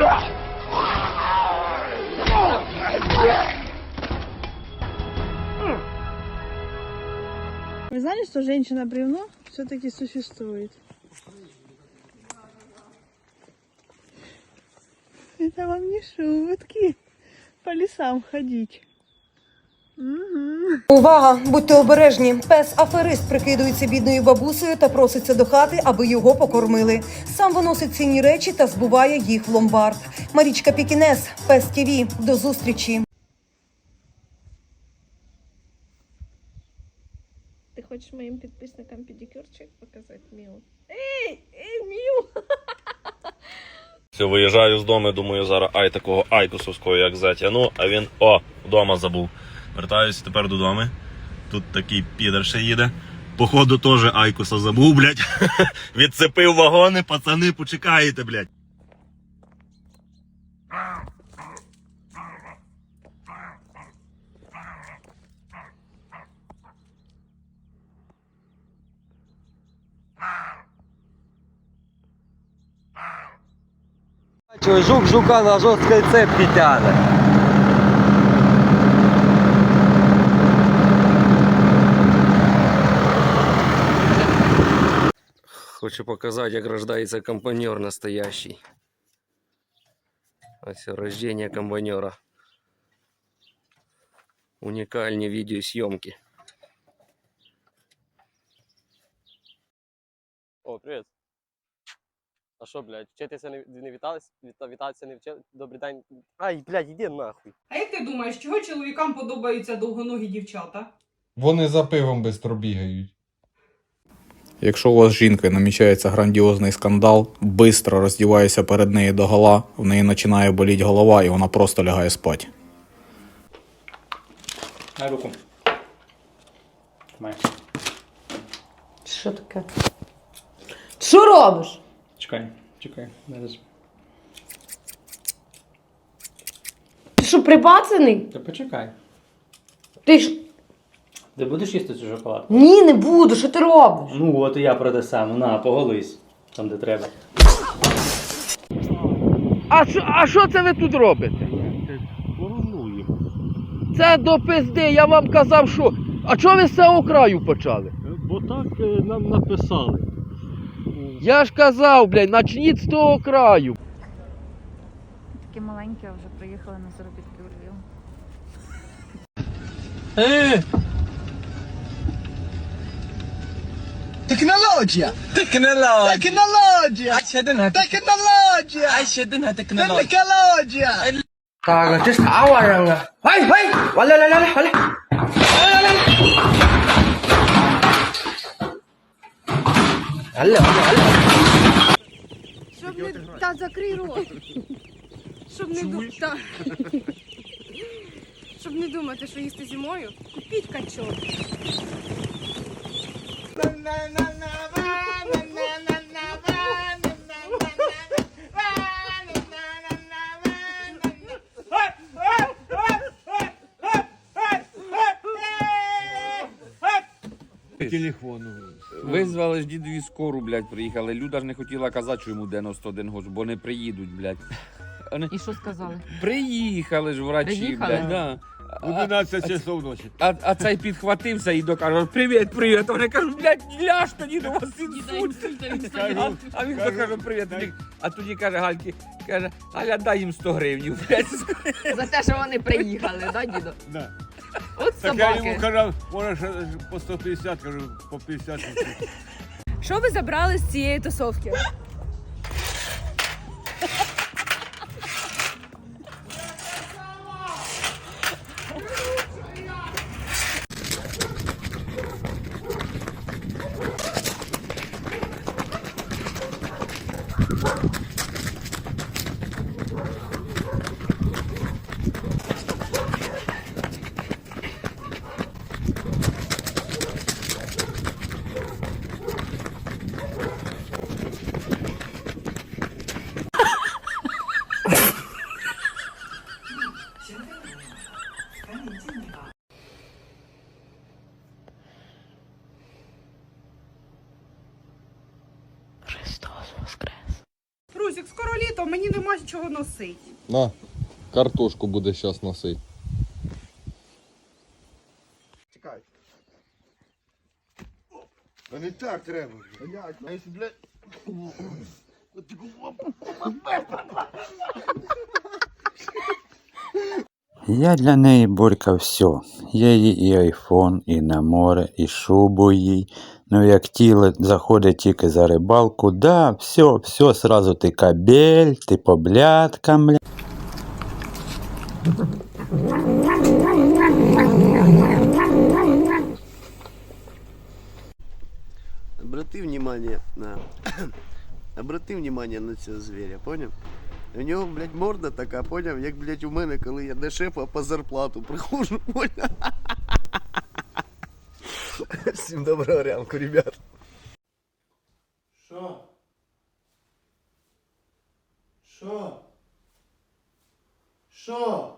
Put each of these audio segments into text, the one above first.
Вы знали, что женщина-бревно все-таки существует? Это вам не шутки по лесам ходить. Мгм. Увага! Будьте обережні. Пес аферист прикидується бідною бабусею та проситься до хати, аби його покормили. Сам виносить цінні речі та збуває їх в ломбард. Марічка Пікінес, Пес ТІВІ. До зустрічі. Ты хочешь моим подписчикам педикюрчик показать, Мил? Эй, эй, Мил! Все, виїжджаю з дому, думаю, зараз ай такого айкосовського, як затягну, а він о, вдома забув. Вертаюся тепер додому. Тут такий підер ще їде. Походу теж айкоса забув, блядь. Відцепив вагони, пацани, почекаєте, блядь. Жук жука на жорсткій цепці тягне. Хочу показати, як рождається компаньор настоящий. Ось рождение комбайнера. Унікальні відеосйомки. О, привіт. А що, блядь, вчитися не, не вітались? Віта, вітатися не вчили? Добрий день. Ай, блядь, іди нахуй. А як ти думаєш, чого чоловікам подобаються довгоногі дівчата? Вони за пивом бистро бігають. Якщо у вас з жінкою намічається грандіозний скандал, бистро роздіваюся перед нею до гола, в неї починає боліти голова і вона просто лягає спати. На руку. Май. Що таке? Що робиш? Чекай, чекай. Зараз. Ти що, припацаний? Та почекай. Ти ж. Ти будеш їсти цю шоколад? Ні, не буду, що ти робиш? Ну, от і я про те саме. На, поголись. Там, де треба. А що, а що це ви тут робите? Це до пизди, я вам казав, що. А чого ви з цього краю почали? Бо так е, нам написали. Я ж казав, блядь, начніть з того краю. Такі маленькі, а вже приїхали на заробітки у Львів. Технологія! Технологія! Технологія! Технологія! Технологія! Технологія! Hay, hay! Wala, wala, wala, wala. Wala, wala, wala. Щоб не... Та закрий рот. Щоб не думати. Щоб не думати, що їсти зимою, купіть качок. Телефону. Визвали ж дідові скору, блядь, приїхали. Люда ж не хотіла казати, що йому 91 год, бо не приїдуть, блядь. Вони І що сказали? приїхали ж врачі, Приїхали? блядь, да. У 12 часов ночі. А, а цей підхватився і докаже, привіт, привіт. Вони кажуть, блядь, ляж тоді до вас інсульт. А, а він каже, привіт. Тоді, а тоді каже Гальки, каже, Галя, дай їм 100 гривень. блядь. За те, що вони приїхали, да, діду? Да. От Так я йому казав, може ще по 150, кажу, по 50. Що ви забрали з цієї тусовки? 行政人员，赶紧进去吧。Літо, мені нема чого носити. На, картошку буде зараз носити. Чекай. А не так треба. Блядь, а якщо, блядь... От таку Я для неї Борька все. Я їй і айфон, і на море, і шубу їй. Ну як тіло заходить тільки за рибалку, да, все, все, сразу ти кабель, ти по блядкам, бля. Обрати внимание на... Обрати внимание на цього звіря, поняв? У нього, блядь, морда така, поняв, як, блядь, у мене, коли я до шефа по зарплату приходжу, поняв? Всім доброго ранку, ребят. Що? Що? Що?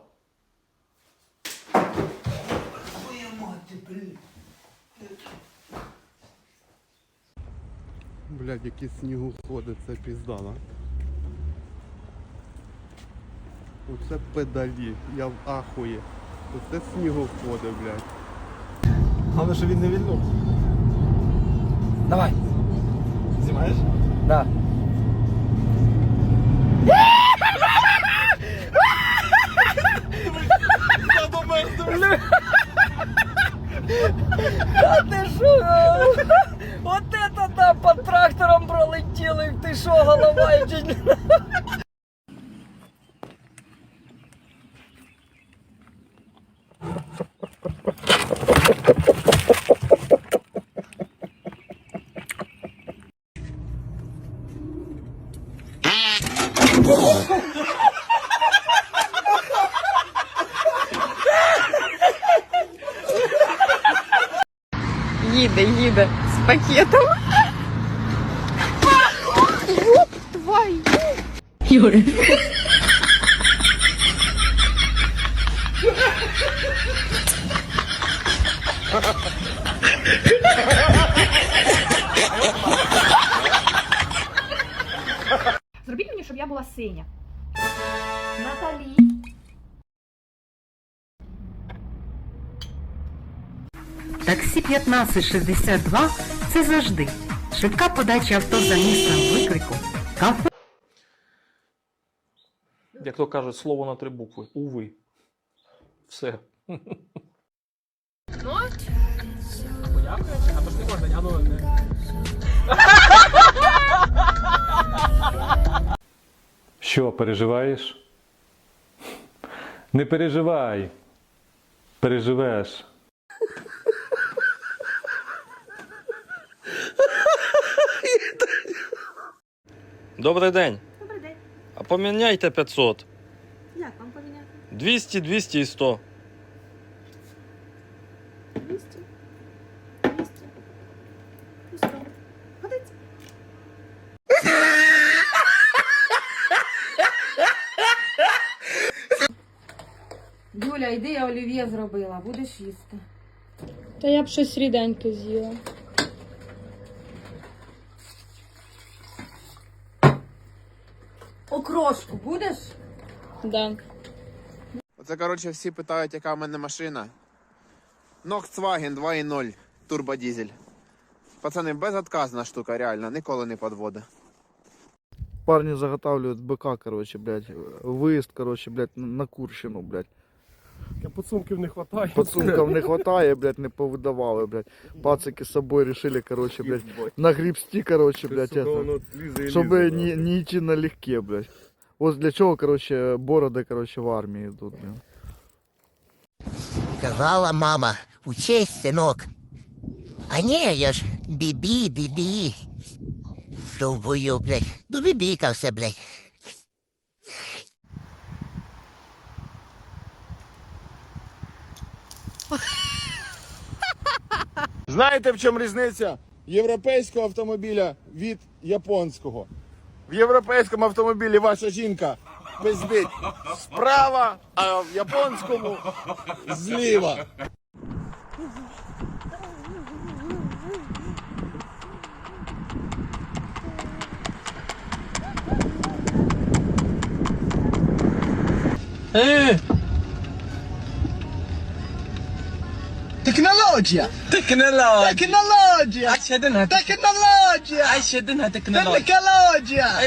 Твоя мати, блядь. Блядь, які снігоходи, це піздана. Оце педалі, я в ахуї. Оце снігоходи, блядь. Головне, що він не вільнув. Давай. Знімаєш? Да. А ти що? От это да, під трактором пролетіли, ти що, голова і чуть не- Їде, їде з пакетом. Ёб твою. Юра. Зробіть мені, щоб я була синя. Наталі. Таксі 1562 це завжди. Швидка подача авто за місцем виклику. Кафе Як то кажуть, слово на три букви. Уви. Все. Що, переживаєш? Не переживай. Переживеш. Добрий день. Добрий день. А поміняйте 500. Як вам поміняти? 200, 200 і 100. 200. 200. І 100. Годиться. Юля, йди, я олів'є зробила, будеш їсти. Та я б щось ріденьке з'їла. Окрошку будеш? Да. Оце, коротше, всі питають, яка в мене машина. Volkswagen 2.0 турбодизель. Пацани, безотказна штука, реально, ніколи не подвода. Парни заготавливают БК, короче, блядь. Выезд, короче, блядь, на Курщину, блядь. Подсумків не вистачає. Подсумков не хватає, блядь, не повидавали, блядь. Пацики з собою решили, короче, блядь, нагребсти, короче, блядь, это, чтобы не, не идти налегке, блядь. Вот для чего, короче, бороды, короче, в армии идут, блядь. Казала мама, учись, синок. А ні, я ж бібі, бібі. Довбою, блядь. Добібікався, блядь. Знаєте, в чому різниця європейського автомобіля від японського? В європейському автомобілі ваша жінка пиздить справа, а в японському зліва. Технологія! تكنولوجيا. تكنولوجيا. تكنولوجيا. اشهد انها تكنولوجيا. اشهد انها تكنولوجيا. تكنولوجيا.